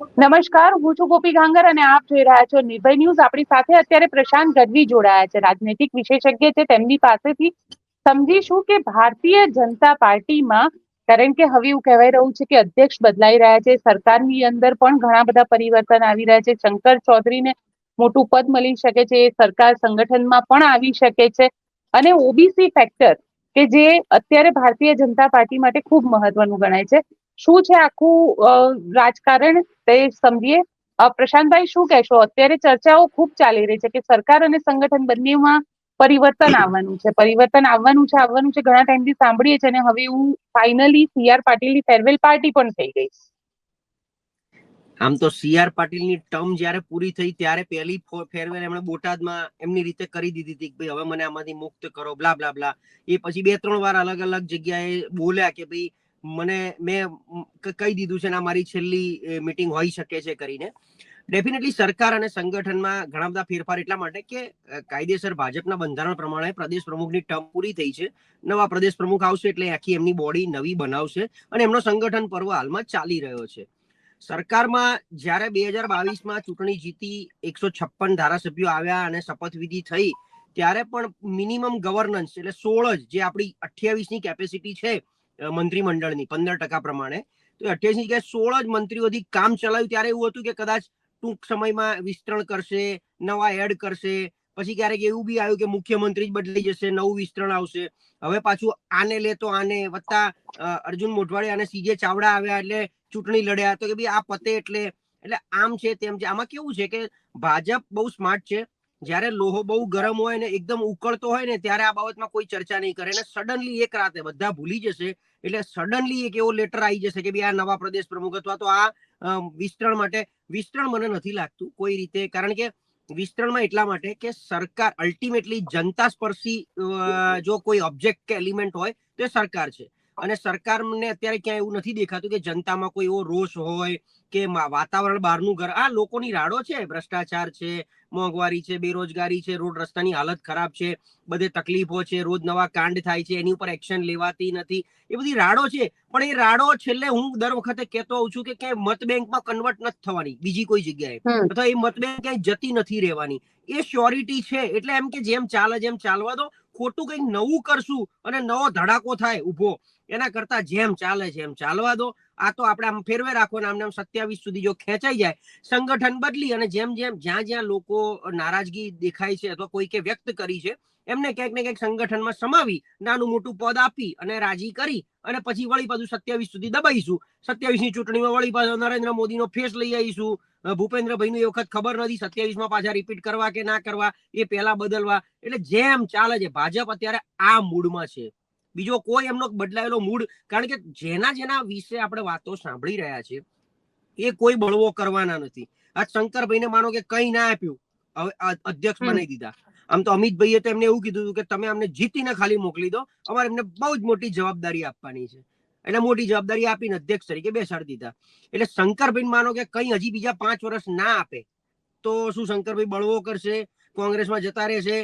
નમસ્કાર, હું છું ગોપી ગાંગર અને આપ જોઈ રહ્યા છો નિર્ભય ન્યૂઝ. આપણી સાથે અત્યારે પ્રશાંત ગઢવી જોડાયા છે, રાજનૈતિક વિશેષજ્ઞ છે, તેમની પાસેથી. સમજીશું કે ભારતીય જનતા પાર્ટીમાં, કારણ કે હવે એવું કહેવાય રહ્યું છે કે અધ્યક્ષ બદલાઈ રહ્યા છે, સરકારની અંદર પણ ઘણા બધા પરિવર્તન આવી રહ્યા છે. શંકર ચૌધરીને મોટું પદ મળી શકે છે, એ સરકાર સંગઠનમાં પણ આવી શકે છે. અને ઓબીસી ફેક્ટર કે જે અત્યારે ભારતીય જનતા પાર્ટી માટે ખૂબ મહત્વનું ગણાય છે. શું છે આખું રાજકારણ તે સમજીએ? પ્રશાંતભાઈ, શું કહેશો? અત્યારે ચર્ચાઓ ખૂબ ચાલી રહી છે કે સરકાર અને સંગઠન બંનેમાં પરિવર્તન આવવાનું છે. પરિવર્તન આવવાનું છે આવવાનું છે, ઘણા ટાઈમથી સાંભળીએ છીએ અને હવે હું ફાઇનલી સીઆર પાટીલની ફેરવેલ પાર્ટી પણ થઈ ગઈ. આમ તો સીઆર પાટીલની ટર્મ જ્યારે પૂરી થઈ ત્યારે પહેલી ફેરવેલ એમણે બોટાદમાં એમની રીતે કરી દીધી હતી કે ભાઈ હવે મને આમાંથી મુક્ત કરો, બ્લા બ્લા બ્લા. એ પછી બે, ત્રણ વાર અલગ અલગ જગ્યાએ બોલ્યા કે ભાઈ મને, મેં કહી દીધું છે આ મારી છેલ્લી મિટિંગ હોઈ શકે છે કરીને. ડેફિનેટલી સરકાર અને સંગઠનમાં ઘણા બધા ફેરફાર એટલા માટે કે કાયદેસર ભાજપના બંધારણ પ્રમાણે પ્રદેશ પ્રમુખની ટર્મ પૂરી થઈ છે. નવા પ્રદેશ પ્રમુખ આવશે એટલે આખી એમની બોડી નવી બનાવશે અને એમનો સંગઠન પર્વ હાલમાં ચાલી રહ્યો છે. સરકારમાં જ્યારે બે હજાર બાવીસમાં ચૂંટણી જીતી, એકસો છપ્પન ધારાસભ્યો આવ્યા અને શપથવિધિ થઈ, ત્યારે પણ મિનિમમ ગવર્નન્સ એટલે સોળ જ જે આપણી અઠ્યાવીસની કેપેસિટી છે મંત્રીમંડળની પંદર ટકા પ્રમાણે. તો અઠ્યાસી જગ્યાએ સોળ જ મંત્રીઓથી કામ ચલાવ્યું. ત્યારે એવું હતું કે કદાચ ટૂંક સમયમાં વિસ્તરણ કરશે, નવા એડ કરશે. પછી ક્યારેક એવું બી આવ્યું કે મુખ્યમંત્રી જ બદલાઈ જશે, નવું વિસ્તરણ આવશે. હવે પાછું આને લે તો આને વત્તા અર્જુન મોઢવાડી અને સીજે ચાવડા આવ્યા એટલે ચૂંટણી લડ્યા. તો કે ભાઈ આ પતે એટલે એટલે આમ છે તેમ છે. આમાં કેવું છે કે ભાજપ બહુ સ્માર્ટ છે. જ્યારે લોહો બહુ ગરમ હોય ને એકદમ ઉકળતો હોય ને ત્યારે આ બાબતમાં કોઈ ચર્ચા નહીં કરે અને સડનલી એક રાતે બધા ભૂલી જશે. એટલે સડનલી એક એવો લેટર આવી જશે કે ભાઈ આ નવા પ્રદેશ પ્રમુખ અથવા તો આ વિસ્તરણ માટે, વિસ્તરણ મને નથી લાગતું કોઈ રીતે. કારણ કે વિસ્તરણમાં એટલા માટે કે સરકાર અલ્ટિમેટલી જનતા સ્પર્શી જો કોઈ ઓબ્જેક્ટ કે એલિમેન્ટ હોય તો એ સરકાર છે. અને સરકારને અત્યારે ક્યાંય એવું નથી દેખાતું કે જનતામાં કોઈ એવો રોષ હોય કે વાતાવરણ બહારનું ઘર આ લોકોની રાડો છે ભ્રષ્ટાચાર છે મોંઘવારી છે બેરોજગારી છે રોડ રસ્તાની હાલત ખરાબ છે બધે તકલીફો છે રોજ નવા કાંડ થાય છે એની ઉપર એક્શન લેવાતી નથી એ બધી રાડો છે પણ એ રાડો છેલ્લે હું દર વખતે કહેતો હોઉં છું કે ક્યાંય મત બેંકમાં કન્વર્ટ નથી થવાની બીજી કોઈ જગ્યાએ. અથવા એ મત બેંક ક્યાંય જતી નથી રહેવાની. એ શ્યોરિટી છે એટલે એમ કે જેમ ચાલે જેમ ચાલવા દો ખોટું કંઈક નવું કરશું અને નવો ધડાકો થાય ઊભો એના કરતા જેમ ચાલે છે એમ ચાલવા દો. આ તો આપણે આમ ફેરવે રાખો ને આમને સત્યાવીસ સુધી જો ખેંચાઈ જાય, સંગઠન બદલી અને જેમ જેમ જ્યાં જ્યાં લોકો નારાજગી દેખાય છે અથવા કોઈ કે વ્યક્ત કરી છે, એમને ક્યાંક ને ક્યાંક સંગઠનમાં સમાવી, નાનું મોટું પદ આપી અને રાજી કરી અને પછી વળી પાછું સત્યાવીસ સુધી દબાઈશું સત્યાવીસની ચૂંટણીમાં વળી પાછું નરેન્દ્ર મોદીનો ફેસ લઈ આવીશું. ભૂપેન્દ્રભાઈ એ વખત ખબર નથી સત્યાવીસમાં પાછા રિપીટ કરવા કે ના કરવા, એ પહેલા બદલવા. એટલે જેમ ચાલે છે, ભાજપ અત્યારે આ મૂડમાં છે. બીજો કોઈ એમનો બદલાયેલો મૂડ કારણ કે જેના જેના વિશે આપણે વાતો સાંભળી રહ્યા છે એ કોઈ બળવો કરવાના નથી. આ શંકરભાઈને માનો કે કઈ ના આપ્યું હવે અધ્યક્ષ બનાવી દીધા. આમ તો અમિતભાઈએ તો એમને એવું કીધું કે તમે અમને જીતીને ખાલી મોકલી દો અમારે એમને બહુ જ મોટી જવાબદારી આપવાની છે. એટલે મોટી જવાબદારી આપીને અધ્યક્ષ તરીકે બેસાડી દીધા. એટલે શંકરભાઈ માનો કે કઈ હજી બીજા પાંચ વર્ષ ના આપે તો શું શંકરભાઈ બળવો કરશે? કોંગ્રેસમાં જતા રહેશે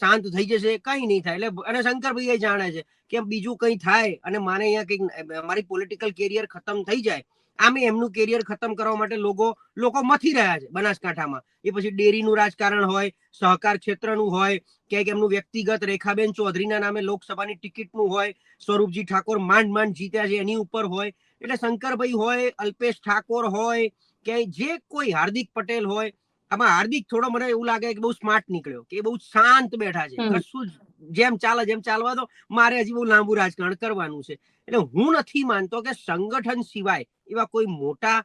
શાંત થઈ જશે, કઈ નહીં થાય. એટલે અને શંકરભાઈ એ જાણે છે કે બીજું કઈ થાય અને મારે અહીંયા કંઈક મારી પોલિટિકલ કેરિયર ખતમ થઈ જાય, આમે એમનું કેરિયર ખતમ કરવા માટે લોકો લોકો મથી રહ્યા છે બનાસકાંઠામાં. એ પછી ડેરીનું રાજકારણ હોય, સહકાર ક્ષેત્રનું હોય, ક્યાંક એમનું વ્યક્તિગત રેખાબેન ચૌધરીના નામે લોકસભાની ટિકિટનું હોય, સ્વરૂપજી ઠાકોર માંડ માંડ જીત્યા છે એની ઉપર હોય. એટલે શંકરભાઈ હોય, અલ્પેશ ઠાકોર હોય, ક્યાંય જે કોઈ હાર્દિક પટેલ હોય આમાં હાર્દિક થોડો મને એવું લાગે કે બહુ સ્માર્ટ નીકળ્યો કે બહુ શાંત બેઠા છે. કશું જેમ ચાલે જેમ ચાલવા દો મારે હજી બહુ લાંબુ રાજકારણ કરવાનું છે. એટલે હું નથી માનતો કે સંગઠન સિવાય એવા કોઈ મોટા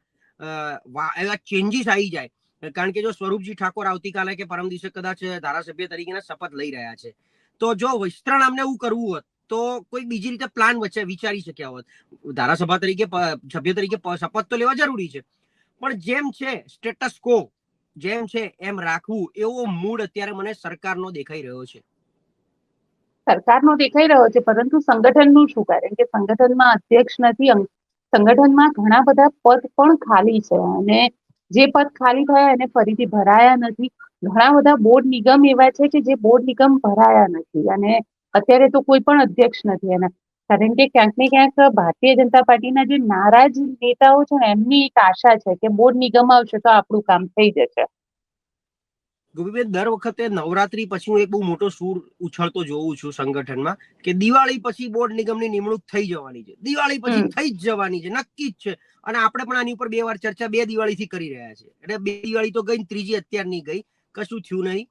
એવા ચેન્જીસ આવી જાય. કારણ કે જો સ્વરૂપજી ઠાકોર આવતીકાલે કે પરમ દિવસે કદાચ ધારાસભ્ય તરીકેના શપથ લઈ રહ્યા છે. તો જો વિસ્તરણ અમને એવું કરવું હોત તો કોઈ બીજી રીતે પ્લાન વચ્ચે વિચારી શક્યા હોત. ધારાસભા તરીકે સભ્ય તરીકે શપથ તો લેવા જરૂરી છે. પણ જેમ છે સ્ટેટસ કો જેમ છે એમ રાખવું, એવો મૂડ અત્યારે મને સરકારનો દેખાઈ રહ્યો છે. સરકારનો દેખાઈ રહ્યો છે, પરંતુ સંગઠનનું શું? કારણ કે સંગઠનમાં અધ્યક્ષ નથી સંગઠનમાં ઘણા બધા પદ પણ ખાલી છે અને જે પદ ખાલી થયા એને ફરીથી ભરાયા નથી. ઘણા બધા બોર્ડ નિગમ એવા છે કે જે બોર્ડ નિગમ ભરાયા નથી અને અત્યારે તો કોઈ પણ અધ્યક્ષ નથી એના. કારણ કે ક્યાંક ને ક્યાંક ભારતીય જનતા પાર્ટીના જે નારાજ નેતાઓ છે ને એમની એક આશા છે કે બોર્ડ નિગમ આવશે તો આપણું કામ થઈ જશે. ગોપીબેન દર વખતે નવરાત્રી પછી હું એક બહુ મોટો સૂર ઉછળતો જોઉં છું સંગઠનમાં કે દિવાળી પછી બોર્ડ નિગમની નિમણૂક થઈ જવાની છે. દિવાળી પછી થઈ જ જવાની છે નક્કી જ છે. અને આપણે પણ આની ઉપર બે વાર ચર્ચા બે દિવાળીથી કરી રહ્યા છે એટલે બે દિવાળી તો ગઈ ત્રીજી અત્યારની ગઈ કશું થયું નહીં.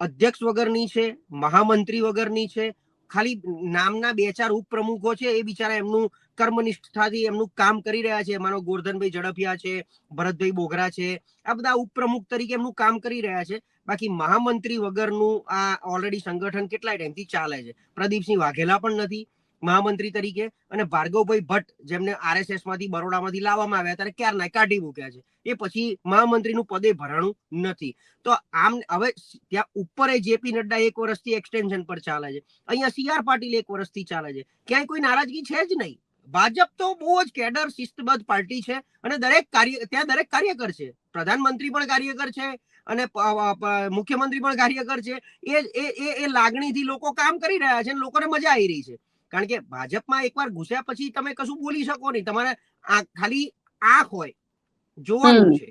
અધ્યક્ષ વગરની છે મહામંત્રી વગરની છે ખાલી નામના બે ચાર ઉપપ્રમુખો છે એ બિચારા એમનું કર્મનિષ્ઠતાથી એમનું કામ કરી રહ્યા છે. માનો ગોરધનભાઈ ઝડપિયા છે, ભરતભાઈ બોગરા છે, આ બધા ઉપપ્રમુખ તરીકે એમનું કામ કરી રહ્યા છે. બાકી મહામંત્રી વગરનું આ ઓલરેડી સંગઠન કેટલાય ટાઈમથી ચાલે છે. પ્રદીપસિંહ વાઘેલા પણ નથી. મહામંત્રી તરીકે અને ભાર્ગવભાઈ ભટ્ટ જેમને આરએસએસમાંથી બરોડામાંથી લાવવામાં આવ્યા ત્યારે ક્યારના કાઢી મૂક્યા છે. એ પછી મહામંત્રીનું પદે ભરાણું નથી. તો આમ હવે ત્યાં ઉપર જેપી નડ્ડા એક વર્ષથી એક્સટેન્શન પર ચાલે છે. અહીંયા સીઆર પાટીલ એક વર્ષથી ચાલે છે. ક્યાંય કોઈ નારાજગી છે જ નહીં. ભાજપ તો બહુ જ કેડર, શિસ્તબદ્ધ પાર્ટી છે અને દરેક કાર્ય, ત્યાં દરેક કાર્યકર છે. પ્રધાનમંત્રી પણ કાર્યકર છે અને મુખ્યમંત્રી પણ કાર્યકર છે. એ એ એ લાગણીથી લોકો કામ કરી રહ્યા છે અને લોકોને મજા આવી રહી છે. કારણ કે ભાજપમાં એકવાર ઘૂસ્યા પછી તમે કશું બોલી શકો નહીં. તમારે ખાલી આંખ હોય જોવાનું છે.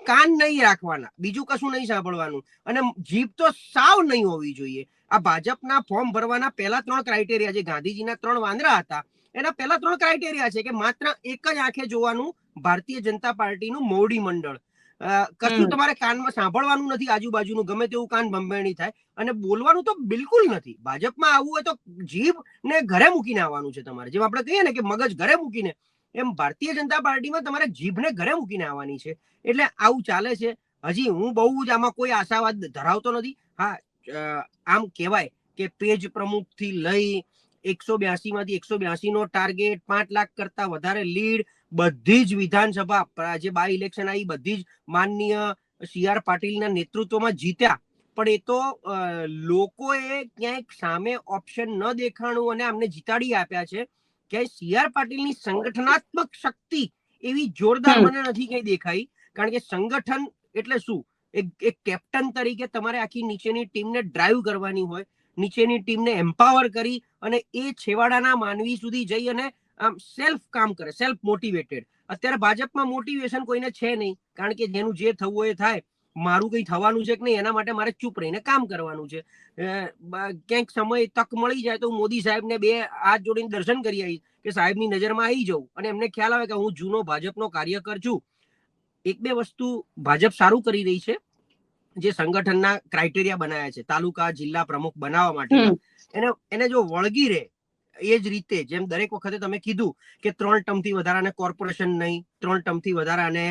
કાન નહીં રાખવાના બીજું કશું નહીં સાંભળવાનું. અને જીભ તો સાવ નહીં હોવી જોઈએ. આ ભાજપના ફોર્મ ભરવાના પહેલા ત્રણ ક્રાઇટેરિયા જે ગાંધીજીના ત્રણ વાંદરા હતા. એના પહેલા ત્રણ ક્રાઇટેરિયા છે કે માત્ર એક જ આંખે જોવાનું ભારતીય જનતા પાર્ટીનું મોવડી મંડળ. કશું તમારે કાનમાં સાંભળવાનું નથી આજુબાજુનું ગમે તેવું કાન ભંભેણી થાય. અને બોલવાનું તો બિલકુલ નથી. ભાજપમાં આવવું હોય તો જીભ ને ઘરે મૂકીને આવવાનું છે તમારે. જેમ આપણે કહીએ ને કે મગજ ઘરે મૂકીને. એમ ભારતીય જનતા પાર્ટીમાં તમારે જીભને ઘરે મૂકીને આવવાની છે. એટલે આવું ચાલે છે. હજી હું બહુ જ આમાં કોઈ આશાવાદ ધરાવતો નથી. હા આમ કહેવાય કે પેજ પ્રમુખથી લઈ એકસો બ્યાસી માંથી એકસો બ્યાસી નો ટાર્ગેટ પાંચ લાખ કરતા વધારે લીડ બધી જ વિધાનસભા જે બાય ઇલેક્શન આવી બધી જ માનનીય સી આર પાટીલના નેતૃત્વમાં જીત્યા. પણ એ તો લોકોએ ક્યાંક સામે ઓપ્શન ન દેખાણું અને આમને જીતાડી આપ્યા છે કે સી આર પાટીલની સંગઠનાત્મક શક્તિ એવી જોરદાર મને નથી કઈ દેખાઈ. કારણ કે સંગઠન એટલે શું? એક એક કેપ્ટન તરીકે તમારે આખી નીચેની ટીમને ડ્રાઈવ કરવાની હોય. નીચેની ટીમને એમ્પાવર કરી અને એ છેવાડાના માનવી સુધી જઈ અને આમ સેલ્ફ કામ કરે સેલ્ફ મોટિવેટેડ અત્યારે ભાજપમાં મોટિવેશન કોઈને છે નહીં કારણ કે જેનું જે થવું હોય એ થાય. મારું કંઈ થવાનું છે કે નહીં એના માટે મારે ચૂપ રહીને કામ કરવાનું છે. ક્યાંક સમય તક મળી જાય તો હું મોદી સાહેબને બે હાથ જોડીને દર્શન કરી આવીશ કે સાહેબની નજરમાં આવી જાઉં. અને એમને ખ્યાલ આવે કે હું જૂનો ભાજપનો કાર્યકર છું. એક બે વસ્તુ ભાજપ સારું કરી રહી છે જે સંગઠનના ક્રાઇટેરિયા બનાવ્યા છે. તાલુકા જિલ્લા પ્રમુખ બનાવવા માટે એને એને જો વળગી રહે એ જ રીતે જેમ દરેક વખતે તમે કીધું કે ત્રણ ટર્મથી વધારાને કોર્પોરેશન નહીં ત્રણ ટર્મથી વધારાને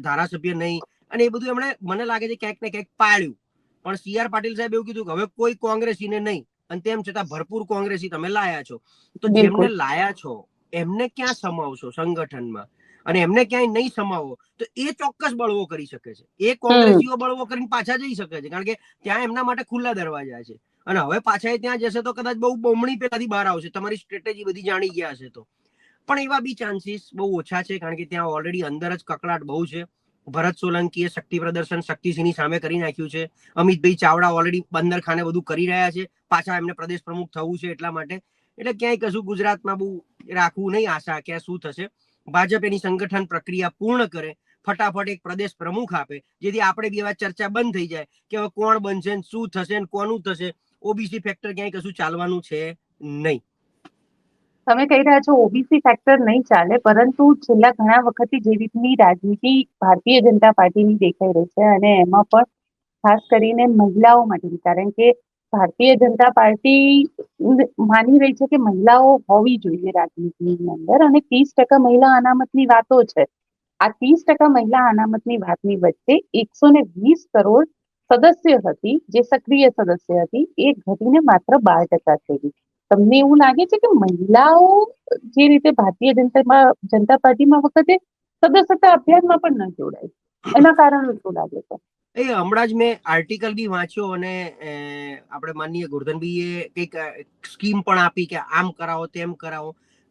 ધારાસભ્ય નહીં અને એ બધું એમણે મને લાગે છે ક્યાંક ને ક્યાંક પાળ્યું પણ સી આર પાટીલ સાહેબ એવું કીધું કે હવે કોઈ કોંગ્રેસીને નહીં અને તેમ છતાં ભરપૂર કોંગ્રેસી તમે લાયા છો. તો જેમને લાયા છો એમને ક્યાં સમાવશો સંગઠનમાં? અને એમને ક્યાંય નહીં સમાવો તો એ ચોક્કસ બળવો કરી શકે છે. એ કોંગ્રેસીઓ બળવો કરીને પાછા જઈ શકે છે કારણ કે ત્યાં એમના માટે ખુલ્લા દરવાજા છે. અને હવે પાછા એ ત્યાં જશે તો કદાચ બહુ બમણી પેલાથી બહાર આવશે. તમારી સ્ટ્રેટેજી બધી જાણી ગયા હશે તો. પણ એવા બી ચાન્સીસ બહુ ઓછા છે, કારણ કે ત્યાં ઓલરેડી અંદર જ કકડાટ બહુ છે. ભરત સોલંકીએ શક્તિ પ્રદર્શન શક્તિસિંહની સામે કરી નાખ્યું છે. અમિતભાઈ ચાવડા ઓલરેડી બંદર ખાને બધું કરી રહ્યા છે. પાછા એમને પ્રદેશ પ્રમુખ થવું છે એટલા માટે. એટલે ક્યાંય કશું ગુજરાતમાં બહુ રાખવું નહીં આશા કે શું થશે. ભાજપ એની સંગઠન પ્રક્રિયા પૂર્ણ કરે. ફટાફટ એક પ્રદેશ પ્રમુખ આપે. જેથી આપણે બી એવા ચર્ચા બંધ થઈ જાય કે હવે કોણ બનશે શું થશે કોનું થશે. ઓબીસી ફેક્ટર ક્યાંય કશું ચાલવાનું છે નહીં. તમે કહી રહ્યા છો ઓબીસી ફેક્ટર નહીં ચાલે, પરંતુ છેલ્લા ઘણા વખતથી જે રીતની રાજનીતિ ભારતીય જનતા પાર્ટીની દેખાઈ રહી છે અને એમાં પણ ખાસ કરીને મહિલાઓ માટેની કારણ કે ભારતીય જનતા પાર્ટી માની રહી છે કે મહિલાઓ હોવી જોઈએ રાજનીતિની અંદર અને ત્રીસ ટકા મહિલા અનામતની વાતો છે. આ ત્રીસ ટકા મહિલા અનામતની વાતની વચ્ચે એકસો ને વીસ કરોડ સદસ્ય હતી, જે સક્રિય સદસ્ય હતી, એ ઘટીને માત્ર બાર ટકા થઈ ગઈ. તમને એવું લાગે છે કે મહિલાઓ જે રીતે ભારતીય જનતા જનતા પાર્ટીમાં વખતે સદસ્યતા અભિયાનમાં પણ ન જોડાય? એના કારણે શું લાગે છે? એ હમણાં જ મેં આર્ટિકલ બી વાંચ્યો અને આપણે માનનીય ગોરધનભાઈએ કંઈક સ્કીમ પણ આપી કે આમ કરાવો, તેમ કરાવો.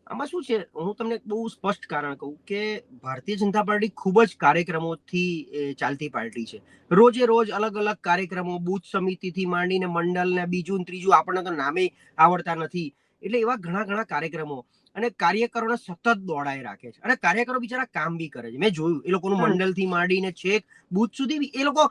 આમાં શું છે? હું તમને બહુ સ્પષ્ટ કારણ કહું કે ભારતીય જનતા પાર્ટી ખૂબ જ કાર્યક્રમોથી ચાલતી પાર્ટી છે. રોજે રોજ અલગ અલગ કાર્યક્રમો બૂથ સમિતિથી માંડીને મંડળ ને બીજું ત્રીજું આપણને તો નામે આવડતા નથી. એટલે એવા ઘણા ઘણા કાર્યક્રમો અને કાર્યકરોને સતત દોડાઈ રાખે છે. અને કાર્યકરો બિચારા કામ બી કરે છે. મેં જોયું એ લોકોનું. મંડળથી માંડીને છેક બુથ સુધી બી એ લોકો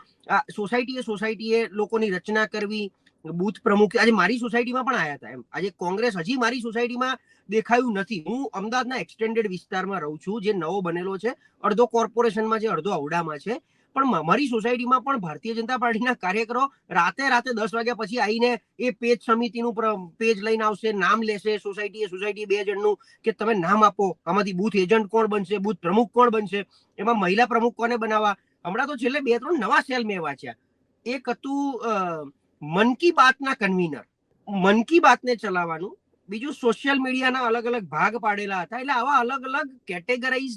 સોસાયટીએ સોસાયટીએ લોકોની રચના કરવી બુથ પ્રમુખ આજે મારી સોસાયટીમાં પણ આવ્યા હતા એમ. આજે કોંગ્રેસ હજી મારી સોસાયટીમાં દેખાયું નથી. હું અમદાવાદના એક્સટેન્ડેડ વિસ્તારમાં રહું છું, જે નવો બનેલો છે. અડધો કોર્પોરેશનમાં છે, અડધો ઔડામાં છે. પણ મારી સોસાયટીમાં પણ ભારતીય જનતા પાર્ટીના કાર્યકરો રાતે રાતે દસ વાગ્યા પછી આવીને એ પેજ સમિતિનું પેજ લઈને આવશે, નામ લેશે સોસાયટી સોસાયટી બે જણનું કે તમે નામ આપો. આમાંથી બુથ એજન્ટ કોણ બનશે, બુથ પ્રમુખ કોણ બનશે, એમાં મહિલા પ્રમુખ કોને બનાવવા? હમણાં તો છેલ્લે બે ત્રણ નવા સેલ મેં વાંચ્યા. એક હતું મન કી બાતના કન્વીનર મન કી બાતને ચલાવવાનું. બીજું સોશિયલ મીડિયાના અલગ અલગ ભાગ પાડેલા હતા. એટલે આવા અલગ અલગ કેટેગરાઇઝ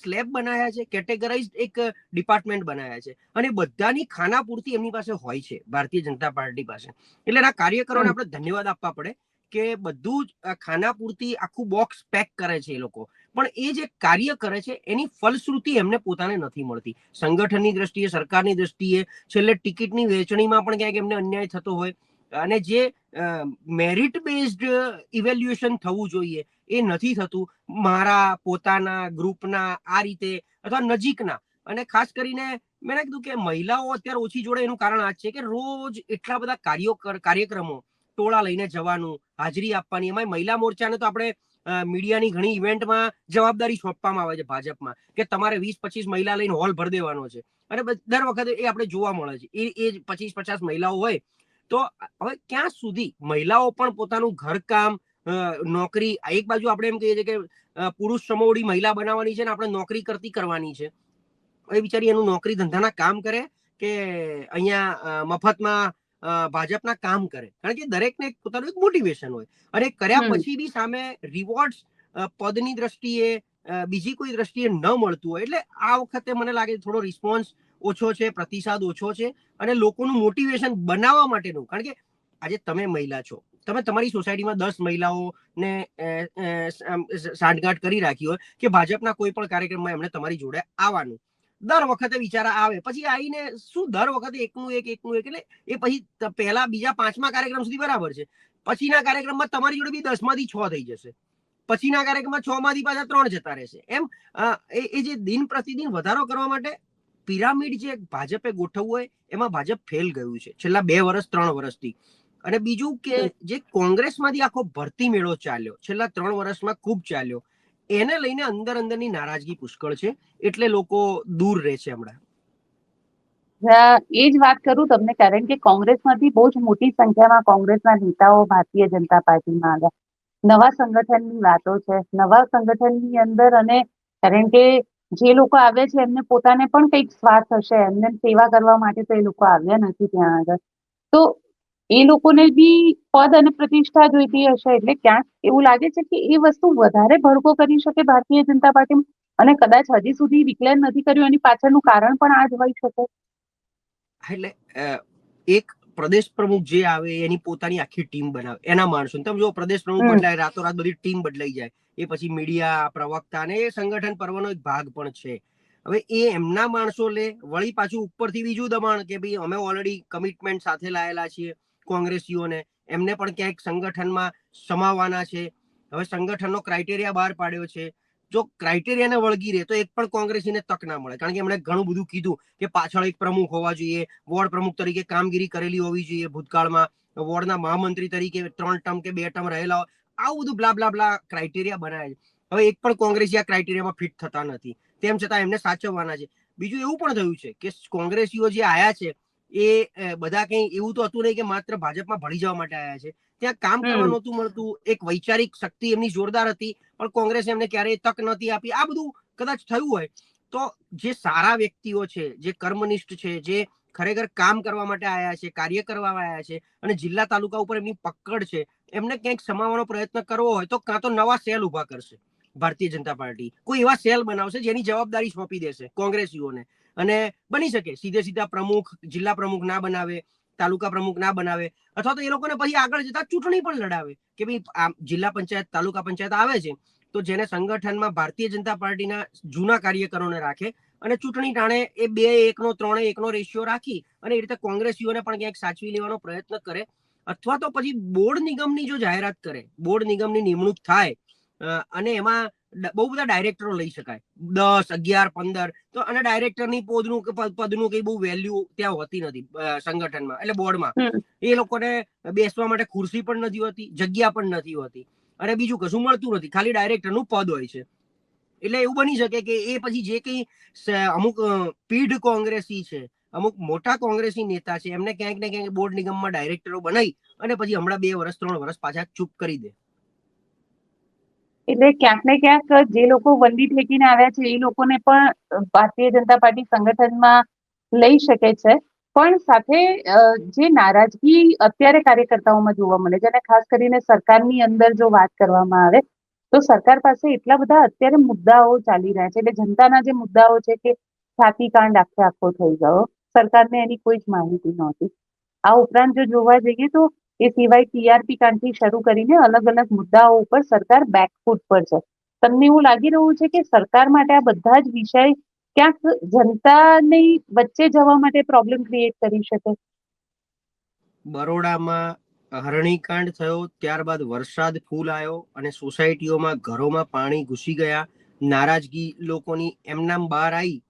સ્લેબ બનાવ્યા છે. કેટેગરાઇઝ એક ડિપાર્ટમેન્ટ બનાવ્યા છે. અને બધાની ખાનાપૂર્તિ એમની પાસે હોય છે ભારતીય જનતા પાર્ટી પાસે. એટલે એના કાર્યકરોને આપણે ધન્યવાદ આપવા પડે કે બધું જ ખાના પૂરતી આખું બોક્સ પેક કરે છે એ લોકો. પણ એ જે કાર્ય કરે છે, એની ફલશ્રુતિ એમને પોતાને નથી મળતી. સંગઠનની દ્રષ્ટિએ, સરકારની દ્રષ્ટિએ, છેલ્લે ટિકિટની વેચણીમાં પણ ક્યાંક એમને અન્યાય થતો હોય. અને જે મેરિટ બેઝડ ઇવેલ્યુએશન થવું જોઈએ, એ નથી થતું. મારા પોતાના ગ્રુપના, આ રીતે, અથવા નજીકના. અને ખાસ કરીને, મેં કીધું કે મહિલાઓ અત્યારે ઓછી જોડે એનું કારણ આ છે કે રોજ એટલા બધા કાર્યો કાર્યક્રમો, ટોળા લઈને જવાનું, હાજરી આપવાની. એમાં મહિલા મોરચાને તો આપણે મીડિયાની ઘણી ઇવેન્ટમાં જવાબદારી સોંપવામાં આવે છે ભાજપમાં કે તમારે વીસ પચીસ મહિલા લઈને હોલ ભરી દેવાનો છે. અને દર વખતે એ આપણે જોવા મળે છે. એ એ પચીસ પચાસ મહિલાઓ હોય તો હવે ક્યાં સુધી? મહિલાઓ પણ પોતાનું ઘરકામ નોકરી એક બાજુ આપણે એમ કહીએ છીએ કે પુરુષ સમોવડી મહિલા બનાવવાની છે ને આપણે નોકરી કરતી કરવાની છે. એ બિચારી એનું નોકરી ધંધાના કામ કરે કે અહીંયા મફતમાં ભાજપના કામ કરે. કારણ કે દરેકને પોતાનું એક મોટિવેશન હોય. અને કર્યા પછી બી સામે રિવોર્ડ્સ પદની દ્રષ્ટિએ બીજી કોઈ દ્રષ્ટિએ ન મળતું હોય. એટલે આ વખતે મને લાગે થોડો રિસ્પોન્સ ઓછો છે પ્રતિસાદ ઓછો છે અને લોકોનું મોટિવેશન બનાવવા માટેનું. કારણ કે આજે તમે મહિલા છો. તમે તમારી સોસાયટીમાં દસ મહિલાઓને સાંઠગાંઠ કરી રાખી હોય કે ભાજપના કોઈ પણ કાર્યક્રમમાં એમણે તમારી જોડે આવવાનું. દર વખતે વિચારા આવે. પછી આવીને શું દર વખતે એકનું એક એકનું એક? એટલે એ પછી પહેલા બીજા પાંચમા કાર્યક્રમ સુધી બરાબર છે. પછીના કાર્યક્રમમાં તમારી જોડે બી દસમાંથી છ થઈ જશે. પછીના કાર્યક્રમમાં છ માંથી પાછા ત્રણ જતા રહેશે. એમ એ જે દિન પ્રતિદિન વધારો કરવા માટે પિરામિડ જે ભાજપે ગોઠવવું હોય એમાં ભાજપ ફેલ ગયું છે. છેલ્લા બે વર્ષ ત્રણ વર્ષથી અને બીજું કે જે કોંગ્રેસમાંથી આખો ભરતી મેળો ચાલ્યો છેલ્લા ત્રણ વર્ષમાં ખૂબ ચાલ્યો. એને લઈને અંદર અંદરની નારાજગી પુષ્કળ છે, એટલે લોકો દૂર રહે છે હમણાં. એ જ વાત કરું તમને, કારણ કે કોંગ્રેસમાંથી બહુ જ મોટી સંખ્યામાં કોંગ્રેસના નેતાઓ ભારતીય જનતા પાર્ટીમાં આવ્યા. નવા સંગઠનની વાતો છે, નવા સંગઠનની અંદર અને કારણ કે જે લોકો આવે છે, એમને પોતાને પણ કંઈક સ્વાર્થ હશે, એમને સેવા કરવા માટે તો એ લોકો આવ્યા નથી ત્યાં આગળ. તો એ લોકોને બી પદ અને પ્રતિષ્ઠા જોઈતી હશે એટલે ક્યાંક એવું લાગે છે કે એ વસ્તુ વધારે ભડકો કરી શકે ભારતીય જનતા પાર્ટી અને કદાચ હજી સુધી ડિક્લેર નથી કર્યું એની પાછળનું કારણ પણ આ જ હોઈ શકે. એટલે એક પ્રદેશ પ્રમુખ જે આવે એની પોતાની આખી ટીમ બનાવે એના માણસો. તમે જો પ્રદેશ પ્રમુખ. બદલાય રાતોરાત બધી ટીમ બદલાઈ જાય. એ પછી મીડિયા પ્રવક્તા અને એ સંગઠન પર્વનો એક ભાગ પણ છે. હવે એ એમના માણસો લે વળી પાછું ઉપરથી બીજું દબાણ કે ભાઈ અમે ઓલરેડી કમિટમેન્ટ સાથે લાયેલા છીએ. કોંગ્રેસીઓને એમને પણ ક્યાંક સંગઠનમાં સમાવવાના છે. હવે સંગઠનનો ક્રાઇટેરિયા બહાર પાડ્યો છે. જો ક્રાઇટેરિયાને વળગી રહે તો એક પણ કોંગ્રેસીને તક ના મળે. કારણ કે એમણે ઘણું બધું કીધું કે પાછળ એક પ્રમુખ હોવા જોઈએ, વોર્ડ પ્રમુખ તરીકે કામગીરી કરેલી હોવી જોઈએ ભૂતકાળમાં, વોર્ડના મહામંત્રી તરીકે ત્રણ ટર્મ કે બે ટર્મ રહેલા હોય, આવું બધું બ્લા બ્લા બ્લા ક્રાઇટેરિયા બનાવે છે. હવે એક પણ કોંગ્રેસી આ ક્રાઇટેરિયામાં ફિટ થતા નથી. તેમ છતાં એમને સાચવવાના છે. બીજું એવું પણ થયું છે કે કોંગ્રેસીઓ જે આયા છે એ બધા કઈ એવું તો હતું નહીં કે માત્ર ભાજપમાં ભળી જવા માટે આવ્યા છે. ત્યાં કામ કરવા નહોતું મળતું એક વૈચારિક શક્તિ એમની જોરદાર હતી પણ કોંગ્રેસે એમને ક્યારેય તક નહોતી આપી. આ બધું કદાચ થયું હોય તો જે સારા વ્યક્તિઓ છે જે કર્મનિષ્ઠ છે જે ખરેખર કામ કરવા માટે આયા છે કાર્ય કરવા આયા છે અને જિલ્લા તાલુકા ઉપર એમની પકડ છે એમને ક્યાંક સમાવવાનો પ્રયત્ન કરવો હોય તો કાં તો નવા સેલ ઊભા કરશે. ભારતીય જનતા પાર્ટી. કોઈ એવા સેલ બનાવશે જેની જવાબદારી સોંપી દેશે કોંગ્રેસીઓને અને બની શકે, સીધે સીધા પ્રમુખ, જિલ્લા પ્રમુખ ના બનાવે, તાલુકા પ્રમુખ ના બનાવે, અથવા તો એ લોકોને પછી આગળ જતા ચૂંટણી પણ લડાવે કે ભાઈ જિલ્લા પંચાયત, તાલુકા પંચાયત આવે છે, તો જેને સંગઠનમાં ભારતીય જનતા પાર્ટીના જૂના કાર્યકરોને રાખે અને ચૂંટણી ટાણે એ બે, એકનો, ત્રણે, એકનો રેશિયો રાખી અને એ રીતે કોંગ્રેસીઓને પણ ક્યાંક સાચવી લેવાનો પ્રયત્ન કરે. અથવા તો પછી બોર્ડ નિગમની જો જાહેરાત કરે, બોર્ડ નિગમની નિમણૂક થાય અને એમાં બહુ બધા ડાયરેક્ટરો લઈ શકાય. દસ અગિયાર પંદર તો અને ડાયરેક્ટરની પોદનું કે પદ- પદનું કઈ બહુ વેલ્યુ ત્યાં હોતી નથી સંગઠનમાં એટલે બોર્ડમાં. એ લોકોને બેસવા માટે ખુરશી પણ નથી હોતી જગ્યા પણ નથી હોતી. અને બીજું કશું મળતું નથી ખાલી ડાયરેક્ટરનું પદ હોય છે. એટલે એવું બની શકે કે એ પછી જે કઈ અમુક પીઢ કોંગ્રેસી છે અમુક મોટા કોંગ્રેસી નેતા છે એમને ક્યાંક ને ક્યાંક બોર્ડ નિગમમાં ડાયરેક્ટરો બનાવી અને પછી હમણાં બે વર્ષ ત્રણ વર્ષ પાછા ચૂપ કરી દે. એટલે ક્યાંક ને ક્યાંક જે લોકો વંદી ફેંકીને આવ્યા છે, એ લોકોને પણ ભારતીય જનતા પાર્ટી સંગઠનમાં લઈ શકે છે. પણ સાથે જે નારાજગી અત્યારે કાર્યકર્તાઓમાં જોવા મળે છે, અને ખાસ કરીને સરકારની અંદર જો વાત કરવામાં આવે, તો સરકાર પાસે એટલા બધા અત્યારે મુદ્દાઓ ચાલી રહ્યા છે, એટલે જનતાના જે મુદ્દાઓ છે કે છાતીકાંડ આખે આખો થઈ ગયો, સરકારને એની કોઈ જ માહિતી નહોતી. આ ઉપરાંત જો જોવા જઈએ તો એ સિવાય ટીઆરપી કાંડથી શરૂ કરીને અલગ અલગ મુદ્દાઓ ઉપર સરકાર બેકફૂટ પર છે. તમને એવું લાગી રહ્યું છે કે સરકાર માટે આ બધા જ વિષય ક્યાંક જનતાની વચ્ચે જવા માટે પ્રોબ્લેમ ક્રિએટ કરી શકે? બરોડામાં હરણીકાંડ થયો ત્યારબાદ વરસાદ ફૂલ આવ્યો અને સોસાયટીઓમાં ઘરોમાં પાણી ઘૂસી ગયા. નારાજગી લોકોની એમનામ બહાર આવી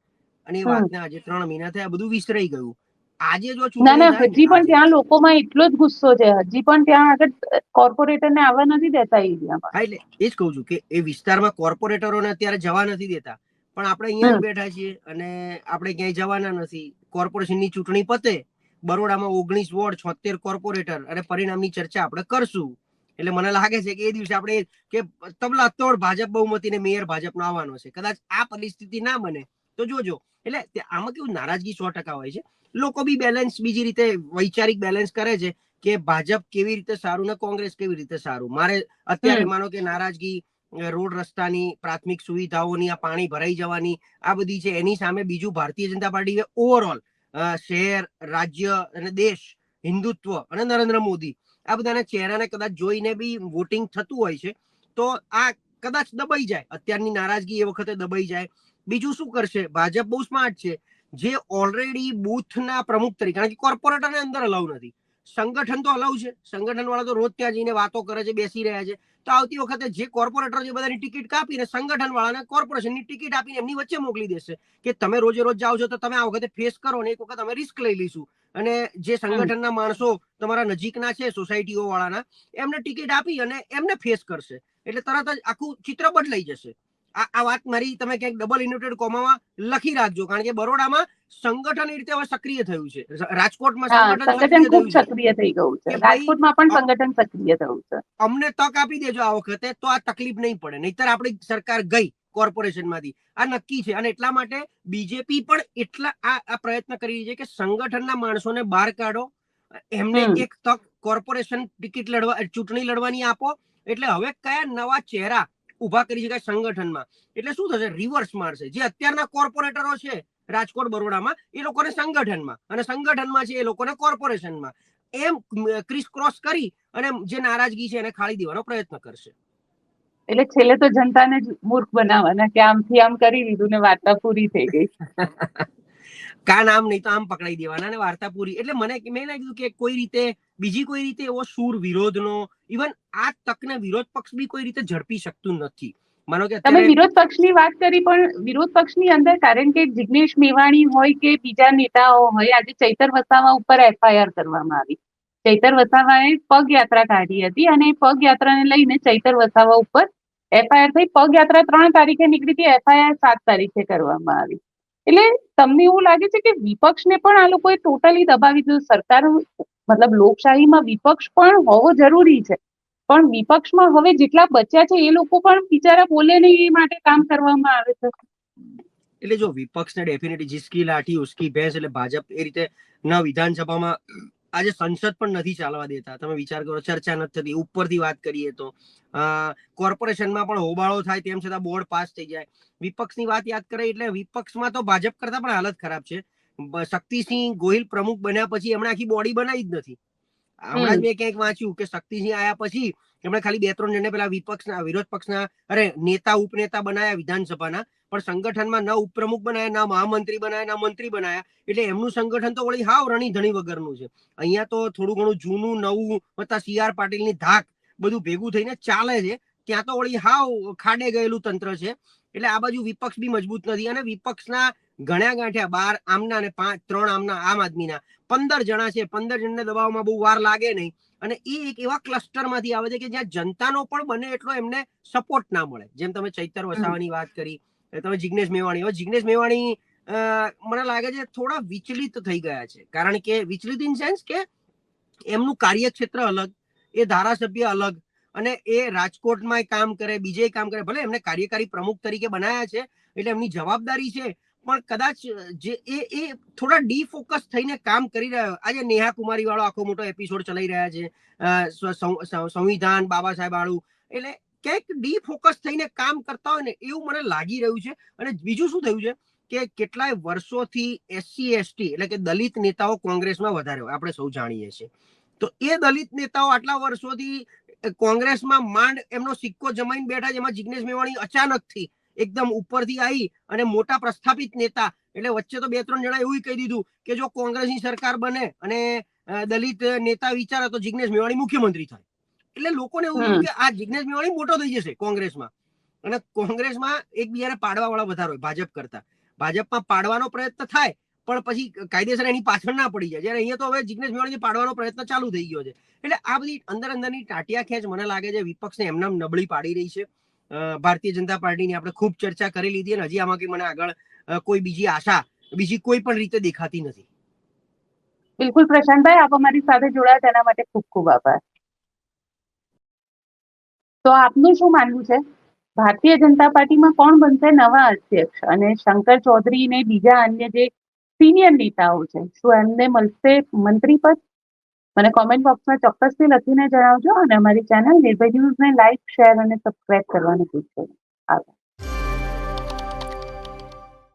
અને એ. વાતને આજે ત્રણ મહિના થયા બધું વિસરાઈ ગયું. આજે જો ના ના હજી પણ ત્યાં લોકોમાં એટલો જ ગુસ્સો છે. હજી પણ ત્યાં આગળ કોર્પોરેટરને આવવા નથી દેતા એરિયામાં એટલે એ જ કહું છું કે એ વિસ્તારમાં કોર્પોરેટરોને અત્યારે જવા નથી દેતા. પણ આપણે અહીંયા બેઠા છીએ અને આપણે ક્યાંય જવાના નથી. કોર્પોરેશનની ચૂંટણી પતે બરોડામાં ઓગણીસ વોર્ડ છોતેર કોર્પોરેટર અને પરિણામની ચર્ચા આપણે કરશું. એટલે મને લાગે છે કે એ દિવસે આપણે કે તબલા તોડ ભાજપ બહુમતીને મેયર ભાજપનો આવવાનો છે. કદાચ આ પરિસ્થિતિ ના બને. તો જોજો. એટલે આમાં કેવું નારાજગી સો ટકા હોય છે. લોકો બી બેલેન્સ બીજી રીતે વૈચારિક બેલેન્સ કરે છે કે ભાજપ કેવી રીતે સારું ને કોંગ્રેસ કેવી રીતે સારું. મારે અત્યારે માનો કે નારાજગી રોડ રસ્તાની પ્રાથમિક સુવિધાઓની આ પાણી ભરાઈ જવાની આ બધી છે એની સામે બીજું ભારતીય જનતા પાર્ટી ઓવરઓલ શહેર રાજ્ય અને દેશ હિન્દુત્વ અને નરેન્દ્ર મોદી આ બધાના ચહેરાને કદાચ જોઈને બી વોટિંગ થતું હોય છે તો આ કદાચ દબાઈ જાય. અત્યારની નારાજગી એ વખતે દબાઈ જાય. બીજું શું કરશે? ભાજપ બહુ સ્માર્ટ છે. જે ઓલરેડી બૂથના પ્રમુખ તરીકે કારણ કે કોર્પોરેટરને અંદર અલાઉ નથી. સંગઠન તો અલાઉ છે. સંગઠન વાળા તો રોજ ત્યાં જઈને વાતો કરે છે બેસી રહ્યા છે. તો આવતી વખતે જે કોર્પોરેટર જે બધાની ટિકિટ કાપીને સંગઠન વાળાને કોર્પોરેશનની ટિકિટ આપીને એમની વચ્ચે મોકલી દેશે કે તમે રોજે રોજ જાઓ છો તો તમે આ વખતે ફેસ કરો ને એક વખત અમે રિસ્ક લઈ લઈશું. અને જે સંગઠનના માણસો તમારા નજીકના છે સોસાયટીઓ વાળાના એમને ટિકિટ આપી અને એમને ફેસ કરશે. એટલે તરત જ આખું ચિત્ર બદલાઈ જશે. આ વાત મારી તમે ક્યાંક ડબલ ઇન્વર્ટેડ કોમામાં લખી રાખજો કારણ કે બરોડામાં સંગઠન એ રીતે હવે સક્રિય થયું છે. રાજકોટમાં સંગઠન સંગઠન ખૂબ સક્રિય થઈ ગયું છે. રાજકોટમાં પણ સંગઠન સક્રિય થયું છે. અમને તક આપી દેજો આ વખતે તો આ તકલીફ નહીં પડે. નહીતર આપણી સરકાર ગઈ કોર્પોરેશનમાંથી આ નક્કી છે. અને એટલા માટે બીજેપી પણ એટલા આ આ પ્રયત્ન કરી રહી છે કે સંગઠનના માણસોને બહાર કાઢો. એમને એક તક કોર્પોરેશન ટિકિટ લડવા ચૂંટણી લડવાની આપો. એટલે હવે કયા નવા ચહેરા ઊભા કરી શકાય સંગઠનમાં. એટલે શું થશે? રિવર્સ મારશે. જે અત્યારના કોર્પોરેટરો છે રાજકોટ બરોડામાં એ લોકોને સંગઠનમાં. અને સંગઠનમાં છે એ લોકોને કોર્પોરેશનમાં એમ ક્રિસ ક્રોસ કરી અને જે નારાજગી છે એને ખાળી દેવાનો પ્રયત્ન કરશે. એટલે છેલ્લે તો જનતાને જ મૂર્ખ બનાવવાના કે આમથી આમ કરી દીધું ને વાર્તા પૂરી થઈ ગઈ. કાન આમ નહીં તો આમ પકડાઈ દેવાના અને વાર્તા પૂરી. એટલે મને મેં ના કીધું કે કોઈ રીતે બીજી કોઈ રીતે એવો સૂર વિરોધનો ઇવન આ તકને વિરોધ પક્ષ બી કોઈ રીતે ઝડપી શકતું નથી. માનો કે તમે વિરોધ પક્ષની વાત કરી પણ વિરોધ પક્ષની અંદર કારણ કે જિગ્નેશ મેવાણી હોય કે બીજા નેતાઓ હોય આજે ચૈતર વસાવા ઉપર એફઆઈઆર કરવામાં આવી. ચૈતર વસાવાએ પગયાત્રા કાઢી હતી અને પગયાત્રાને લઈને ચૈતર વસાવા ઉપર એફઆઈઆર થઈ. પગયાત્રા ત્રણ તારીખે નીકળી હતી એફઆઈઆર સાત તારીખે કરવામાં આવી. એટલે તમને એવું લાગે છે કે વિપક્ષને પણ આ લોકોએ ટોટલી દબાવી દીધું? સરકાર, મતલબ લોકશાહીમાં વિપક્ષ પણ હોવો જરૂરી છે. પણ વિપક્ષમાં હવે જેટલા બચ્યા છે એ લોકો પણ બિચારા બોલે નહીં એ માટે કામ કરવામાં આવે છે. એટલે જો વિપક્ષને ડેફિનેટલી જીસકી લાઠી ઉસકી ભેંસ એટલે ભાજપ એ રીતે ન વિધાનસભામાં આજે સંસદ પણ નથી ચાલવા દેતા. તમે વિચાર કરો, ચર્ચા નથી થતી. ઉપરથી વાત કરીએ તો કોર્પોરેશનમાં પણ હોબાળો થાય તેમ છતાં બોર્ડ પાસ થઈ જાય. વિપક્ષની વાત યાદ કરે એટલે વિપક્ષમાં તો ભાજપ કરતા પણ હાલત ખરાબ છે. શક્તિસિંહ ગોહિલ પ્રમુખ બન્યા પછી એમણે આખી બોડી બનાવી જ નથી. હમણાં જ મેં ક્યાંક વાંચ્યું કે શક્તિસિંહ આવ્યા પછી એમણે ખાલી બે ત્રણ જણને પેલા વિપક્ષના, વિરોધ પક્ષના, અરે નેતા, ઉપનેતા બનાયા વિધાનસભાના. પણ સંગઠનમાં ના ઉપપ્રમુખ બનાયા, ના મહામંત્રી બનાયા, ના મંત્રી બનાયા, એટલે એમનું સંગઠન તો વળી હાવ રણી ધણી વગરનું છે. અહીંયા તો થોડું ઘણું જૂનું, નવું વત્તા સી આર પાટીલની ધાક બધું ભેગું થઈને ચાલે છે. ત્યાં તો વળી હાવ ખાડે ગયેલું તંત્ર છે. એટલે આ બાજુ વિપક્ષ બી મજબૂત નથી અને વિપક્ષના ગણ્યા ગાંઠ્યા, બાર આમના અને પાંચ, ત્રણ આમના આમ આદમીના, પંદર જણા છે. પંદર જણને દબાવવામાં બહુ વાર લાગે નહીં. અને એ એક એવા ક્લસ્ટરમાંથી આવે છે કે જ્યાં જનતાનો પણ બને એટલો એમને સપોર્ટ ના મળે. જેમ તમે ચૈતર વસાવાની વાત કરી તમે જિગ્નેશ મેવાણી હવે જિગ્નેશ મેવાણી મને લાગે છે થોડા વિચલિત થઈ ગયા છે. કારણ કે વિચલિત ઇન સેન્સ કે એમનું કાર્યક્ષેત્ર અલગ, એ ધારાસભ્ય અલગ અને એ રાજકોટમાં કામ કરે, બીજે કામ કરે. ભલે એમને કાર્યકારી પ્રમુખ તરીકે બનાયા છે, એટલે એમની જવાબદારી છે, પણ કદાચ જે એ એ થોડા ડીફોકસ થઈને કામ કરી રહ્યા આજે નેહા કુમારી વાળો આખો મોટો એપિસોડ ચલાવી રહ્યા છે સંવિધાન, બાબા સાહેબ વાળું એટલે ક્યાંક ડીફોકસ થઈને કામ કરતા હોય ને એવું મને લાગી રહ્યું છે. અને બીજું શું થયું છે કે કેટલાય વર્ષોથી એસસી એસટી એટલે કે દલિત નેતાઓ કોંગ્રેસમાં વધારે હોય, આપણે સૌ જાણીએ છીએ. તો એ દલિત નેતાઓ આટલા વર્ષોથી કોંગ્રેસમાં માંડ એમનો સિક્કો જમાઈને બેઠા જેમાં જિગ્નેશ મેવાણી અચાનકથી એકદમ ઉપરથી આવી અને મોટા પ્રસ્થાપિત નેતા, એટલે વચ્ચે તો બે ત્રણ જણા એવું કહી દીધું કે જો કોંગ્રેસની સરકાર બને અને દલિત નેતા વિચારે તો જિગ્નેશ મેવાણી મુખ્યમંત્રી થાય. એટલે લોકોને એવું થયું કે આ જિજ્ઞેશ મેવાણી મોટો થઈ જશે કોંગ્રેસમાં. અને કોંગ્રેસમાં એકબીજાને પાડવા વાળા વધારે હોય ભાજપ કરતા. ભાજપમાં પાડવાનો પ્રયત્ન થાય પણ પછી કાયદેસર એની પાછળ ના પડી જાય. જયારે અહીંયા તો હવે જિગ્નેશ મેવાણી પાડવાનો પ્રયત્ન ચાલુ થઈ ગયો છે. એટલે આ બધી અંદર અંદરની ટાટિયા ખેંચ મને લાગે છે વિપક્ષને એમનામ નબળી પાડી રહી છે. ભારતીય જનતા પાર્ટીની આપણે ખૂબ ચર્ચા કરી લીધી અને હજી આમાં કે મને આગળ કોઈ બીજી આશા બીજી કોઈ પણ રીતે દેખાતી નથી. બિલકુલ પ્રશાંતભાઈ આપ અમારી સાથે જોડાયા તેના માટે ખૂબ ખૂબ આભાર. તો આપનું શું માનવું છે? ભારતીય જનતા પાર્ટીમાં કોણ બનશે નવા અધ્યક્ષ? અને શંકર ચૌધરી ને બીજા અન્ય જે સિનિયર નેતાઓ છે, શું એમને મળશે મંત્રી પદ? મને કોમેન્ટ બોક્સમાં ચોક્કસથી લખીને જણાવજો અને અમારી ચેનલ નિર્ભય ન્યૂઝને લાઈક શેર અને સબસ્ક્રાઇબ કરવાનું ભૂલશો નહીં. આભાર.